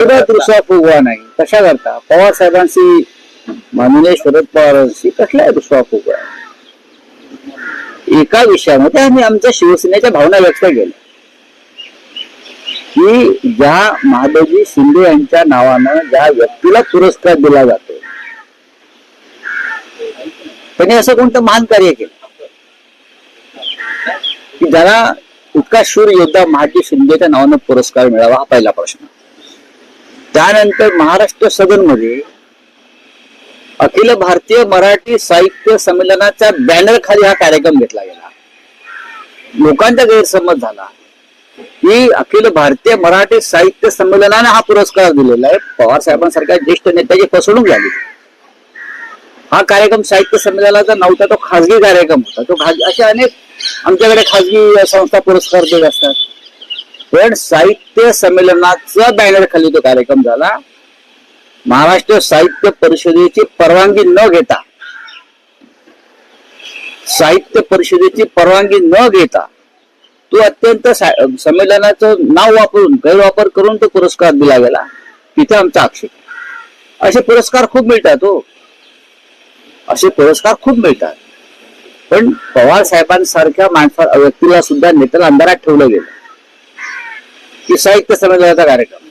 परत फुगवा नाही. कशा करता? पवार साहेबांशी माननीय शरद पवारांशी कसला दुसरा फुगवा? एका विषयामध्ये आम्ही आमच्या शिवसेनेच्या भावना व्यक्त केल्या. की ज्या महादेवजी शिंदे यांच्या नावानं ज्या व्यक्तीला पुरस्कार दिला जातो त्यांनी असं कोणतं महान कार्य केलं? की ज्याला इतका शूर योद्धा महाजी शिंदेच्या नावानं पुरस्कार मिळावा हा पहिला प्रश्न. त्यानंतर महाराष्ट्र सदनमध्ये अखिल भारतीय मराठी साहित्य संमेलनाच्या बॅनर खाली हा कार्यक्रम घेतला गेला. लोकांचा गैरसमज झाला. की अखिल भारतीय मराठी साहित्य संमेलनाने हा पुरस्कार दिलेला आहे. पवार साहेबांसारख्या ज्येष्ठ नेत्याची फसवणूक झाली. हा कार्यक्रम साहित्य संमेलनाचा नव्हता तो खासगी कार्यक्रम होता. तो खास असे अनेक आमच्याकडे खासगी संस्था पुरस्कार देत असतात. पण साहित्य संमेलनाचा बॅनर खाली तो कार्यक्रम झाला महाराष्ट्र साहित्य परिषदेची परवानगी न घेता साहित्य परिषदेची परवानगी न घेता तो अत्यंत संमेलनाचं नाव वापरून गैरवापर करून तो पुरस्कार दिला गेला. तिथे आमचा आक्षेप. असे पुरस्कार खूप मिळतात हो. असे पुरस्कार खूप मिळतात. पण पवार साहेबांसारख्या माणसा व्यक्तीला सुद्धा नेत्याला अंधारात ठेवलं गेलं. की साहित्य संमेलनाचा कार्यक्रम.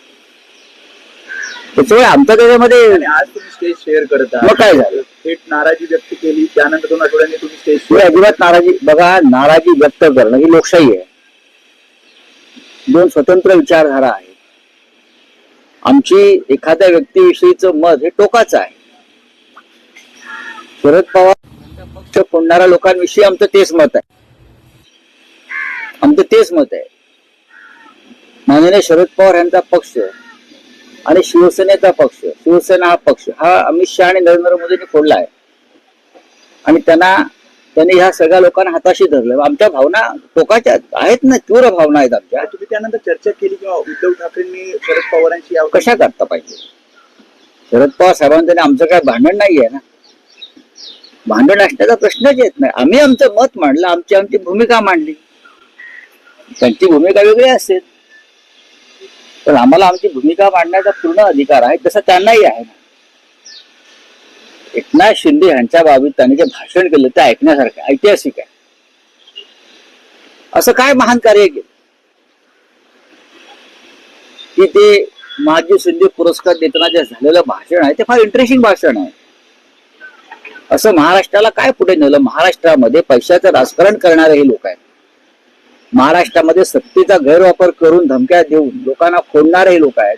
त्याच्यामुळे आमच्या त्याच्यामध्ये आज तुम्ही स्टेज शेअर करत मग काय झालं? थेट नाराजी व्यक्त केली. त्यानंतर दोन आठवड्यांनी तुम्ही स्टेज ही अजिबात नाराजी बघा नाराजी व्यक्त करणं ही लोकशाही आहे. दोन स्वतंत्र विचारधारा आहेत. आमची एखाद्या व्यक्तीविषयीचं मत हे टोकाचं आहे. शरद पवार पक्ष फोडणाऱ्या लोकांविषयी आमचं तेच मत आहे. आमचं तेच मत आहे. माननीय शरद पवार यांचा पक्ष आणि शिवसेनेचा पक्ष शिवसेना हा पक्ष हा अमित शहा आणि नरेंद्र मोदींनी फोडला आहे. आणि त्यांना त्यांनी ह्या सगळ्या लोकांना हाताशी धरलं. आमच्या भावना टोकाच्या आहेत ना तीव्र भावना आहेत आमच्या. तुम्ही त्यानंतर चर्चा केली किंवा उद्धव ठाकरेंनी शरद पवारांशी यावं? कशा करता पाहिजे? शरद पवार साहेबांचं आमचं काय भांडण नाहीये ना? भांडण असण्याचा प्रश्नच येत नाही. आम्ही आमचं मत मांडलं आमची आमची भूमिका मांडली. त्यांची भूमिका वेगळी असेल. पण आम्हाला आमची भूमिका मांडण्याचा पूर्ण अधिकार आहे तसा त्यांनाही आहे. ना एकनाथ शिंदे यांच्या बाबतीत त्यांनी जे भाषण केलं ते ऐकण्यासारखं ऐतिहासिक आहे. असं काय महान कार्य केलं की ते महाजी शिंदे पुरस्कार देताना जे झालेलं भाषण आहे ते फार इंटरेस्टिंग भाषण आहे. असं महाराष्ट्राला काय पुढे नेलं? महाराष्ट्रामध्ये पैशाचं राजकारण करणारे हे लोक आहेत. महाराष्ट्रामध्ये सत्तेचा गैरवापर करून धमक्या देऊन लोकांना फोडणारे हे लोक आहेत.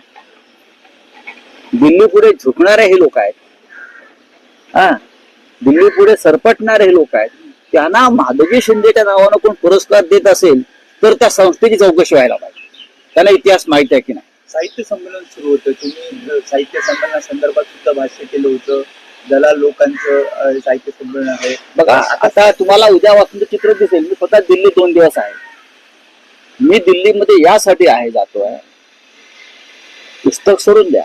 दिल्ली पुढे झुकणारे हे लोक आहेत. हा? दिल्ली पुढे सरपटणारे हे लोक आहेत. त्यांना माधवी शिंदेच्या नावानं कोण पुरस्कार देत असेल तर त्या संस्थेची चौकशी व्हायला पाहिजे. त्यांना इतिहास माहिती आहे की नाही? साहित्य संमेलन सुरू होतं. तुम्ही साहित्य संमेलनासंदर्भात सुद्धा भाष्य केलं होतं. ज्याला लोकांचं साहित्य संमेलन आहे. बघा आता तुम्हाला उद्यापासून चित्र दिसेल. मी स्वतः दिल्ली दोन दिवस आहे. मी दिल्लीमध्ये यासाठी आहे जातोय. पुस्तक सोडून द्या.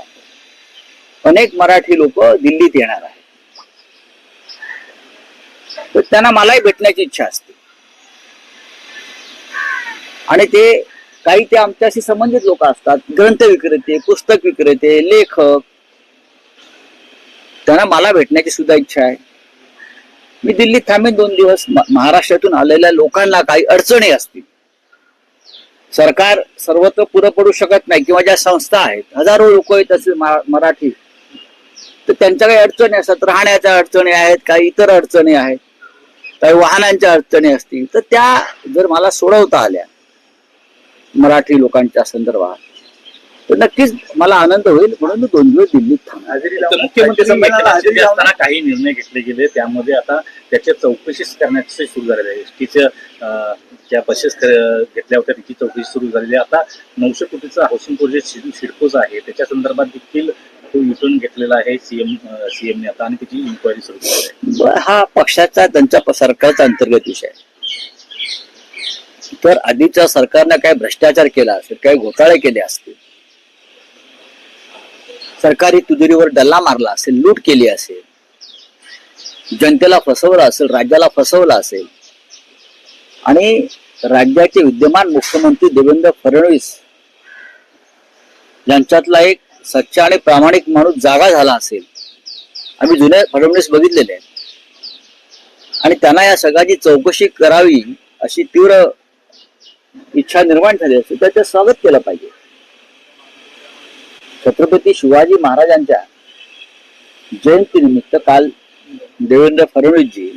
अनेक मराठी लोक दिल्लीत येणार आहेत. तर त्यांना मलाही भेटण्याची इच्छा असते. आणि ते काही ते आमच्याशी संबंधित लोक असतात ग्रंथ विक्रेते पुस्तक विक्रेते लेखक. त्यांना मला भेटण्याची सुद्धा इच्छा आहे. मी दिल्लीत थांबेन दोन दिवस. महाराष्ट्रातून आलेल्या लोकांना काही अडचणी असतील सरकार सर्वत्र पुरं पडू शकत नाही किंवा ज्या संस्था आहेत हजारो लोक आहेत असे मराठी. तर त्यांच्या काही अडचणी असतात राहण्याच्या अडचणी आहेत काही इतर अडचणी आहेत काही वाहनांच्या अडचणी असतील. तर त्या जर मला सोडवता आल्या मराठी लोकांच्या संदर्भात तर नक्कीच मला आनंद होईल म्हणून मी दोन दिवस दिल्लीत मुख्यमंत्री असताना काही निर्णय घेतले गेले त्यामध्ये आता त्याच्या चौकशी करण्याचे सुरू झालेले आहे. एसटीच्या ज्या बसेस क- घेतल्या होत्या त्याची चौकशी सुरू झालेली आहे. आता नऊशे कोटीचा हाऊसिंग प्रोजेक्ट सिडकोचा आहे त्याच्या संदर्भात देखील तो युटर्न घेतलेला आहे सीएम सीएमने आता आणि त्याची इन्क्वायरी सुरू केली आहे. ब- हा पक्षाचा त्यांच्या सरकारचा अंतर्गत विषय आहे. तर आधीच्या सरकारनं काय भ्रष्टाचार केला असेल काही घोटाळे केले असतील सरकारी तुजरीवर डल्ला मारला असेल लूट केली असेल जनतेला फसवलं असेल राज्याला फसवलं असेल आणि राज्याचे विद्यमान मुख्यमंत्री देवेंद्र फडणवीस यांच्यातला एक सच्चा आणि प्रामाणिक माणूस जागा झाला असेल. आम्ही जुने फडणवीस बघितलेले आहेत. आणि त्यांना या सगळ्याची चौकशी करावी अशी तीव्र इच्छा निर्माण झाली असेल तर त्याचं स्वागत केलं पाहिजे. छत्रपती शिवाजी महाराजांच्या जयंतीनिमित्त काल देवेंद्र फडणवीसजी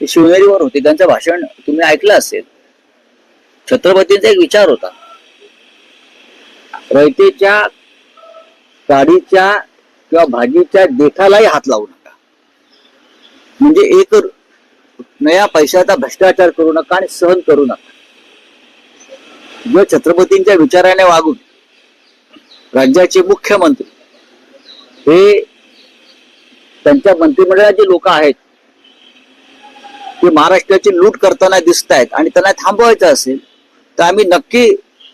ते शिवनेरीवर होते. त्यांचं भाषण तुम्ही ऐकलं असेल. छत्रपतींचा एक विचार होता. रयतेच्या काडीच्या किंवा भाजीच्या देखालाही हात लावू नका. म्हणजे एक नया पैशाचा भ्रष्टाचार करू नका आणि सहन करू नका. जो छत्रपतींच्या विचाराने वागून राज्याचे मुख्यमंत्री. हे त्यांच्या मंत्रिमंडळात जे लोक आहेत. ते महाराष्ट्राची लूट करताना दिसत आहेत आणि त्यांना थांबवायचं असेल तर आम्ही नक्की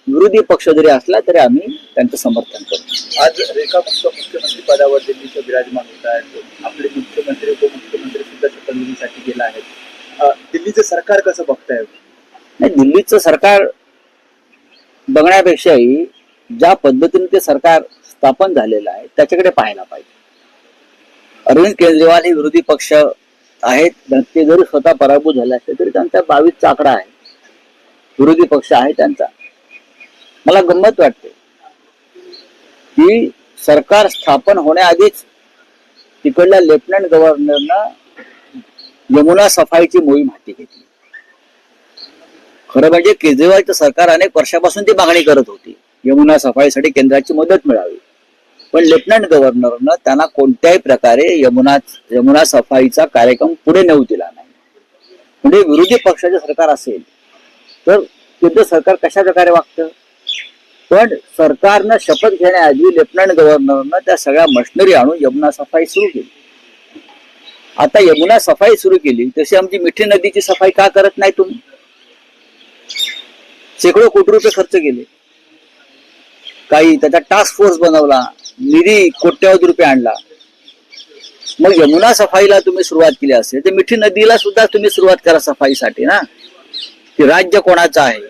विरोधी पक्ष जरी असला तरी आम्ही त्यांचं समर्थन करू आज रेखा गुप्ता मुख्यमंत्री पदावर दिल्लीचे विराजमान होत आहेत. आपले मुख्यमंत्री उपमुख्यमंत्री सुद्धा शपथविधीसाठी गेला आहेत. दिल्लीचं सरकार कसं बघताय? नाही दिल्लीचं सरकार बघण्यापेक्षाही ज्या पद्धतीने ते सरकार स्थापन झालेलं आहे त्याच्याकडे पाहायला पाहिजे. अरविंद केजरीवाल हे विरोधी पक्ष आहेत ते जरी स्वतः पराभूत झाले असले तरी त्यांचा बावीसचा आकडा आहे. विरोधी पक्ष आहे त्यांचा. मला गंमत वाटते की सरकार स्थापन होण्याआधीच तिकडल्या लेफ्टनंट गव्हर्नरनं यमुना सफाईची मोहीम हाती घेतली. खरं म्हणजे केजरीवालचं सरकार अनेक वर्षापासून ती मागणी करत होती. यमुना सफाईसाठी केंद्राची मदत मिळावी. पण लेफ्टनंट गव्हर्नरनं त्यांना कोणत्याही प्रकारे यमुना यमुना सफाईचा कार्यक्रम पुढे नेऊ दिला नाही. म्हणजे विरोधी पक्षाचे सरकार असेल तर केंद्र सरकार कशा प्रकारे वागतं? पण सरकारनं शपथ घेण्याआधी लेफ्टनंट गव्हर्नरनं त्या सगळ्या मशिनरी आणून यमुना सफाई सुरू केली. आता यमुना सफाई सुरू केली तशी आमची मिठी नदीची सफाई का करत नाही तुम्ही? शेकडो कोटी रुपये खर्च केले. काही त्याचा टास्क फोर्स बनवला निधी कोट्यावधी रुपये आणला. मग यमुना सफाईला तुम्ही सुरुवात केली असेल तर मिठी नदीला सुद्धा तुम्ही सुरुवात करा सफाईसाठी ना. की राज्य कोणाचं आहे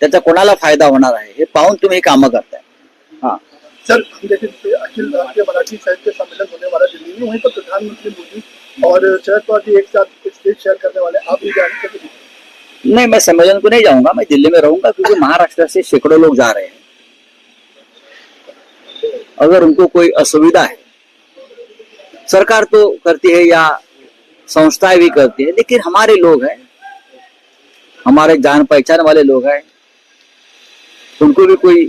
त्याचा कोणाला फ़ायदा होणार आहे हे पाहून तुम्ही ही कामं करताय. हा. सर हम देखें अखिल भारतीय मराठी साहित्य सम्मेलन होने वाला दिल्ली में वहीं पर प्रधानमंत्री मोदी और शरद पवार जी एक साथ स्टेज शेयर करने वाले आप भी जाने नहीं मैं सम्मेलन को नहीं जाऊँगा मैं दिल्ली में रहूँगा क्योंकि महाराष्ट्र से सैकड़ों लोग जा रहे हैं। अगर उनको कोई असुविधा है, सरकार तो करती है या संस्थाएँ भी करती है, लेकिन हमारे लोग हैं, हमारे जान पहचान वाले लोग हैं, उनको भी कोई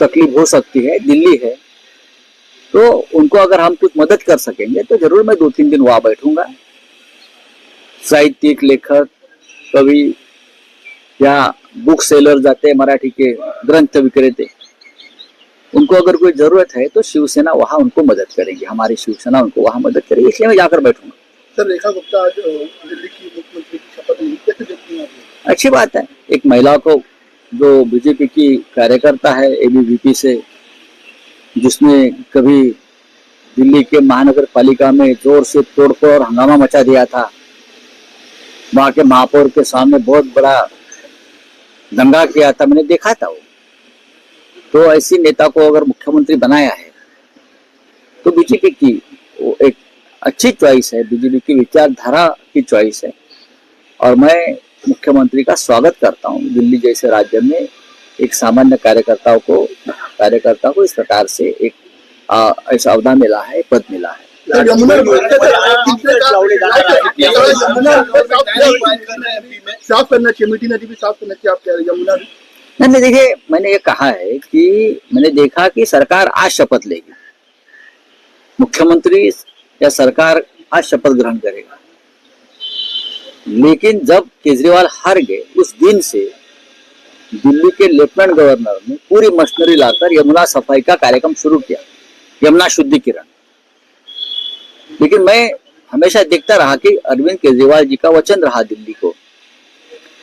तकलीफ़ हो सकती है, दिल्ली है तो उनको अगर हम कुछ मदद कर सकेंगे तो ज़रूर मैं दो तीन दिन वहाँ बैठूँगा। साहित्यिक लेखक, कवि या बुक सेलर जाते मराठी के ग्रंथ विक्रेते। उनको अगर कोई ज़रूरत है तो शिवसेना वहाँ उनको मदद करेगी। हमारी शिवसेना उनको वहाँ मदद करेगी इसलिए मैं जाकर बैठूँगा। सर रेखा गुप्ता आज दिल्ली की मुख्यमंत्री की शपथ ली। कैसे देखती हैं अच्छी बात है। एक महिला को जो बीजेपी की कार्यकर्ता है एबीवीपी से जिसने कभी दिल्ली के महानगर पालिका में ज़ोर से तोड़फोड़ और हंगामा मचा दिया था वहाँ के महापौर के सामने बहुत बड़ा दंगा किया था। मैंने देखा था वो। तो ऐसी नेता को अगर मुख्यमंत्री बनाया है तो बीजेपी की वो एक अच्छी चॉइस है बीजेपी की विचारधारा की चॉइस है। और मैं मुख्यमंत्री का स्वागत करता हूँ। दिल्ली जैसे राज्य में एक सामान्य कार्यकर्ताओं को कार्यकर्ता को इस प्रकार से एक आ, ऐसा अवधा मिला है पद मिला है। यमुना साफ़ करना चाहिए नदी भी साफ़ करना चाहिए आप कह रहे हैं यमुना नहीं देखिए, मैंने ये कहा है कि मैंने देखा कि सरकार आज शपथ लेगी। मुख्यमंत्री या सरकार आज शपथ ग्रहण करेगा। लेकिन जब केजरीवाल हार गए, उस दिन से दिल्ली के लेफ्टिनेंट गवर्नर ने पूरी मशीनरी लाकर यमुना सफ़ाई का कार्यक्रम शुरू किया, यमुना शुद्धिकरण। लेकिन मैं हमेशा देखता रहा कि अरविंद केजरीवाल जी का वचन रहा दिल्ली को।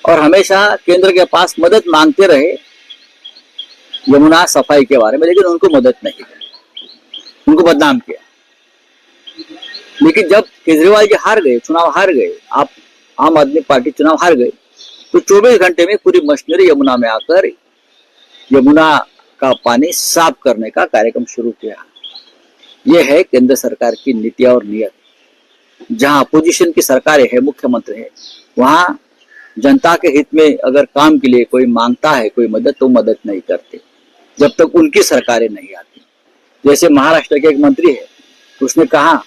और हमेशा केंद्र के पास मदद मांगते रहे यमुना सफ़ाई के बारे में, लेकिन उनको मदद नहीं उनको बदनाम किया। लेकिन जब केजरीवाल जी हार गए, चुनाव हार गए, आप, आम आदमी पार्टी चुनाव हार गई तो 24 घंटे में पूरी मशीनरी यमुना में आकर यमुना का पानी साफ़ करने का कार्यक्रम शुरू किया। ये है केंद्र सरकार की नीति और नियत। जहाँ अपोजिशन की सरकारें है, मुख्यमंत्री है, वहाँ जनता के हित में अगर काम के लिए कोई माँगता है कोई मदद तो मदद नहीं करते। जब तक उनकी सरकारें नहीं आती। जैसे महाराष्ट्र के एक मंत्री है उसने कहा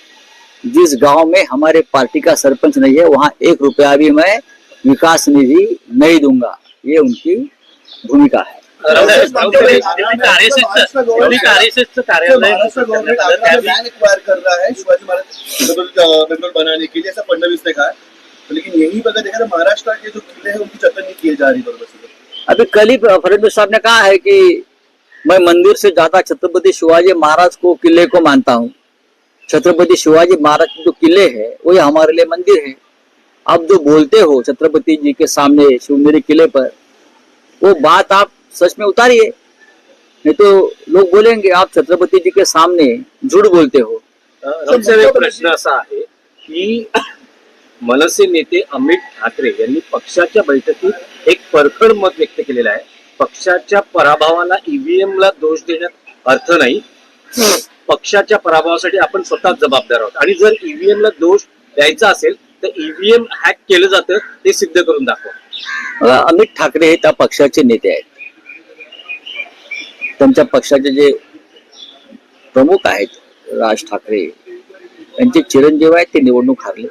जिस गाँव में हमारे पार्टी का सरपंच नहीं है वहाँ एक रुपया भी मैं विकास निधि नहीं दूँगा। ये उनकी भूमिका है। कार्यालय है बनाने के लिए ऐसा फडणवीस ने कहा तो लेकिन यही अगर देखा तो महाराष्ट्र के जो किले हैं उनकी जतन नहीं किए जा रही अभी कल ही फडणवीस साहब ने कहा है कि मैं मंदिर से ज़्यादा छत्रपति शिवाजी महाराज को किले को मानता हूँ। छत्रपति शिवाजी महाराज के जो किले है वही हमारे लिए मंदिर है। आप जो बोलते हो छत्रपति जी के सामने शिवनेरी किले पर वो बात आप सच में उतारिए। नहीं तो लोग बोलेंगे आप छत्रपति जी के सामने झूठ बोलते हो। सबसे प्रश्न असा आहे की मनसे नेते अमित ठाकरे यांनी पक्षाच्या बैठकीत एक परखड मत व्यक्त केलेलं आहे. पक्षाच्या पराभवाला ईव्हीएम ला दोष देण्यात अर्थ नाही. पक्षाच्या पराभवासाठी आपण स्वतः जबाबदार आहोत. आणि जर ईव्हीएम ला दोष द्यायचा असेल तर ईव्हीएम हॅक केलं जातं ते सिद्ध करून दाखवा. अमित ठाकरे हे त्या पक्षाचे नेते आहेत. त्यांच्या पक्षाचे जे प्रमुख आहेत राज ठाकरे त्यांचे चिरंजीव आहेत ते निवडणूक हारले.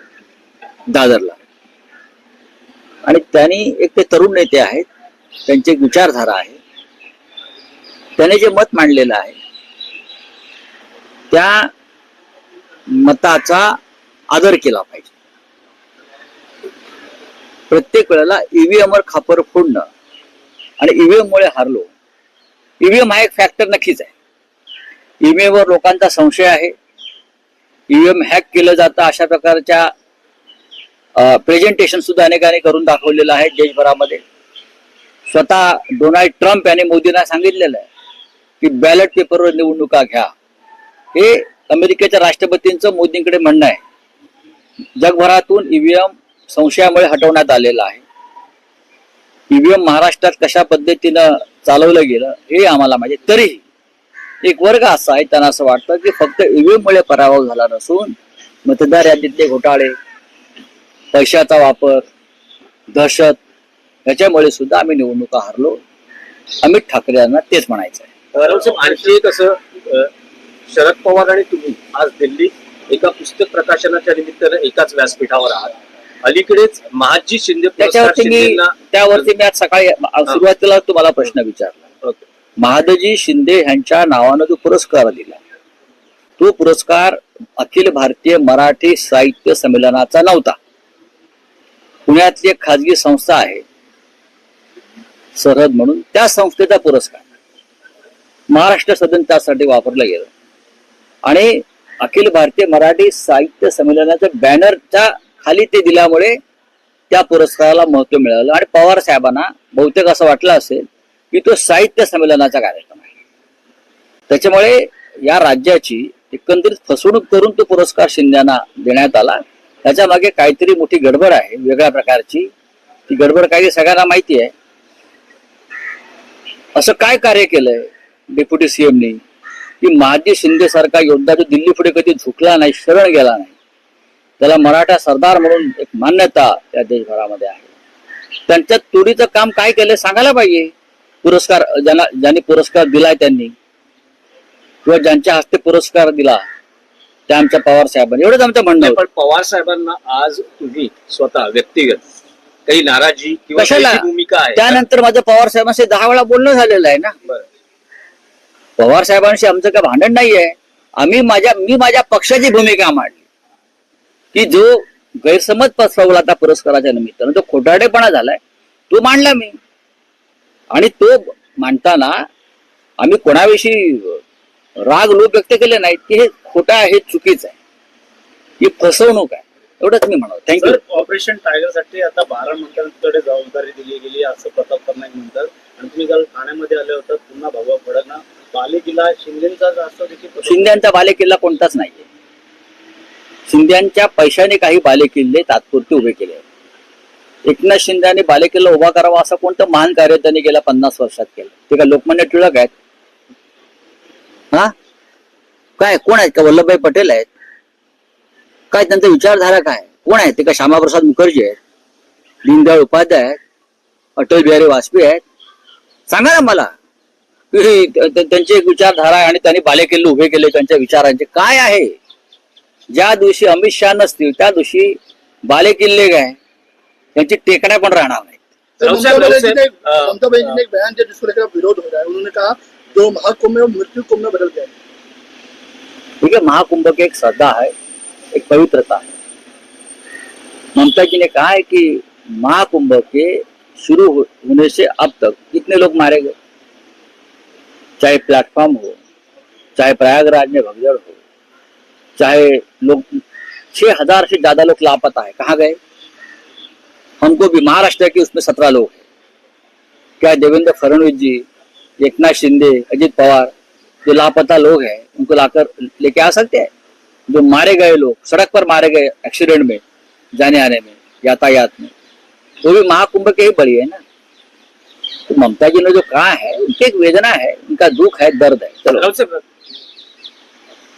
दादरला. आणि त्यांनी एक ते तरुण नेते आहेत त्यांची एक विचारधारा आहे. त्याने जे मत मांडलेलं आहे त्या मताचा आदर केला पाहिजे. प्रत्येक वेळेला ईव्हीएम वर खापर फोडणं आणि ईव्हीएम मुळे हारलो ईव्हीएम हा एक फॅक्टर नक्कीच आहे. ईव्हीएम वर लोकांचा संशय आहे. ईव्हीएम हॅक केलं जातं अशा प्रकारच्या प्रेझेंटेशन सुद्धा अनेकांनी करून दाखवलेलं आहे देशभरामध्ये. स्वतः डोनाल्ड ट्रम्प यांनी मोदींना सांगितलेलं आहे की बॅलेट पेपरवर निवडणुका घ्या. हे अमेरिकेच्या राष्ट्रपतींचं मोदींकडे म्हणणं आहे. जगभरातून ईव्हीएम संशयामुळे हटवण्यात आलेलं आहे. ईव्हीएम महाराष्ट्रात कशा पद्धतीनं चालवलं गेलं हे आम्हाला माहिती तरीही एक वर्ग असा आहे त्यांना असं वाटतं की फक्त ईव्हीएममुळे पराभव झाला नसून मतदार यादीतले घोटाळे पैशाचा वापर दहशत याच्यामुळे सुद्धा आम्ही निवडणुका हारलो. अमित ठाकरे यांना तेच म्हणायचं आहे आणखी एक असं शरद पवार आणि तुम्ही आज दिल्लीत एका पुस्तक प्रकाशनाच्या निमित्तानं एकाच व्यासपीठावर आहात. अलीकडेच महाजी शिंदे त्याच्यावरती मी त्यावरती मी आज सकाळी सुरुवातीला तुम्हाला प्रश्न विचारला. महादजी शिंदे यांच्या नावानं जो पुरस्कार दिला तो पुरस्कार अखिल भारतीय मराठी साहित्य संमेलनाचा नव्हता. पुण्यातली एक खाजगी संस्था आहे. सरहद म्हणून. त्या संस्थेचा पुरस्कार. महाराष्ट्र सदन त्यासाठी वापरलं गेलं. आणि अखिल भारतीय मराठी साहित्य संमेलनाच्या बॅनरच्या खाली ते दिल्यामुळे त्या पुरस्काराला महत्त्व मिळालं. आणि पवार साहेबांना बहुतेक असं वाटलं असेल की तो साहित्य संमेलनाचा कार्यक्रम आहे. त्याच्यामुळे या राज्याची एकंदरीत फसवणूक करून तो पुरस्कार शिंद्यांना देण्यात आला. त्याच्यामागे काहीतरी मोठी गडबड आहे वेगळ्या प्रकारची. ती गडबड काही सगळ्यांना माहिती आहे. असं काय कार्य केलंय डेप्युटी सीएमनी की महाजी शिंदे सारखा योद्धा जो दिल्ली पुढे कधी झुकला नाही शरण गेला नाही त्याला मराठा सरदार म्हणून एक मान्यता त्या देशभरामध्ये आहे. त्यांच्या तुरीचं काम काय केलं सांगायला पाहिजे. पुरस्कार ज्यांना ज्यांनी पुरस्कार दिलाय त्यांनी किंवा ज्यांच्या हस्ते पुरस्कार दिला त्या आमच्या पवार साहेबांनी एवढंच आमचं म्हणणं होतं. पण पवार साहेबांना आज तुम्ही स्वतः व्यक्तिगत काही नाराजी किंवा कशाला? काही भूमिका आहे त्यानंतर माझं पवार साहेबांशी दहा वेळा बोलणं झालेलं आहे ना बरं. पवार साहेबांशी आमचं काय भांडण नाहीये आम्ही माझ्या मी माझ्या पक्षाची भूमिका मांडली की जो गैरसमज पसरवला त्या पुरस्काराच्या निमित्तानं जो खोटारडेपणा झालाय तो मांडला मी आणि तो मांडताना आम्ही कोणाविषयी राग लोक व्यक्त केले नाहीत की हे खोटा आहे हे चुकीचं आहे. ही फसवणूक आहे. एवढंच मी म्हणतो. थँक्यू ऑपरेशन टायगरसाठी आता बारा मंत्र्यांकडे जबाबदारी दिली गेली असं प्रताप पन्नाक म्हणतात. आणि तुम्ही काल ठाण्यामध्ये आले होतात पुन्हा भाऊ फडणा बालेकिल्ला शिंदेचा जास्त देखील शिंद्यांचा बालेकिल्ला कोणताच नाहीये. शिंद्यांच्या पैशाने काही बालेकिल्ले तात्पुरते उभे केले आहेत. एकनाथ शिंदेने बालेकिल्ला उभा करावा असं कोणतं महान कार्य त्यांनी गेल्या पन्नास वर्षात केलं? ते काय लोकमान्य टिळक आहेत? हा? काय कोण आहेत का वल्लभभाई पटेल आहेत? काय त्यांचा विचारधारा काय? कोण आहेत? ते का श्यामाप्रसाद मुखर्जी आहेत? दीनदयाळ उपाध्याय आहेत? अटल बिहारी वाजपेयी आहेत? सांगा ना मला. त्यांची एक विचारधारा आहे आणि त्यांनी बालेकिल्ले उभे केले त्यांच्या विचारांचे. काय आहे? ज्या दिवशी अमित शहा नसतील त्या दिवशी बालेकिल्ले काय? त्यांची टेकड्या पण राहणार नाही विरोध हो रहा है उन्होंने कहा जो महाकुंभ वो मृत्यु कुंभ में बदल गया। ठीक है महाकुंभ की एक श्रद्धा है, एक पवित्रता है। ममता जी ने कहा है कि महाकुंभ के शुरू होने से अब तक कितने लोग मारे गए? चाहे प्लेटफॉर्म हो, चाहे प्रयागराज में भगजड़ हो, चाहे लोग छह हज़ार से ज़्यादा लोग लापता है। कहाँ गए? हमको भी महाराष्ट्र के उसमें सत्रह लोग क्या देवेंद्र फडणवीस जी एकनाथ शिंदे, अजित पवार, जो लापता लोग हैं, उनको लाकर लेके आ सकते हैं। जो मारे गए लोग, सड़क पर मारे गए एक्सीडेंट में, जाने आने में, यातायात में, वो भी महाकुंभ के ही बड़ी है ना। तो ममता जी ने जो कहा है, उनकी एक वेदना है, उनका दुख है, दर्द है। चलो।